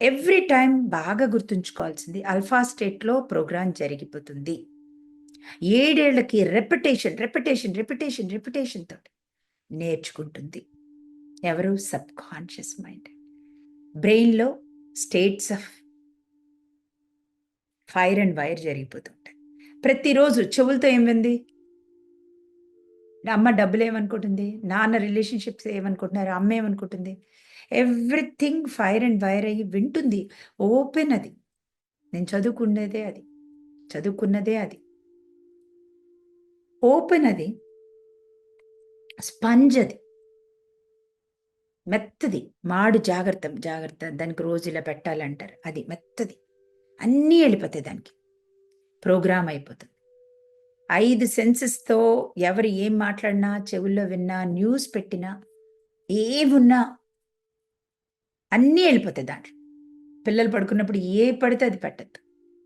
Every time బాగా గుర్తుంచుకోవాల్సింది alpha స్టేట్లో ప్రోగ్రామ్ జరిగిపోతుంది. ఏడేళ్ళకి రెపిటేషన్ రెపిటేషన్ రెపిటేషన్ రెపిటేషన్ తోటి నేర్చుకుంటుంది. ఎవరు? సబ్ కాన్షియస్ మైండ్ బ్రెయిన్లో states of fire and wire జరిగిపోతుంటాయి. ప్రతిరోజు చెవులతో ఏం వింది? అమ్మ డబ్బులు ఏమనుకుంటుంది? నాన్న రిలేషన్షిప్స్ ఏమనుకుంటున్నారు? అమ్మ ఏమనుకుంటుంది? ఎవ్రీథింగ్ ఫైర్ అండ్ వైర్ అయ్యి వింటుంది. ఓపెన్ అది. నేను చదువుకున్నదే అది. చదువుకున్నదే అది. ఓపెన్ అది. స్పంజ్ అది. మెత్తది. మాడు జాగ్రత్త జాగ్రత్త. దానికి రోజు ఇలా పెట్టాలంటారు. అది మెత్తది. అన్నీ వెళ్ళిపోతాయి దానికి. ప్రోగ్రామ్ అయిపోతుంది. ఐదు సెన్సెస్తో ఎవరు ఏం మాట్లాడినా చెవుల్లో విన్నా న్యూస్ పెట్టినా ఏమున్నా అన్నీ వెళ్ళిపోతాయి దాంట్లో. పిల్లలు పడుకున్నప్పుడు ఏ పడితే అది పెట్టద్దు.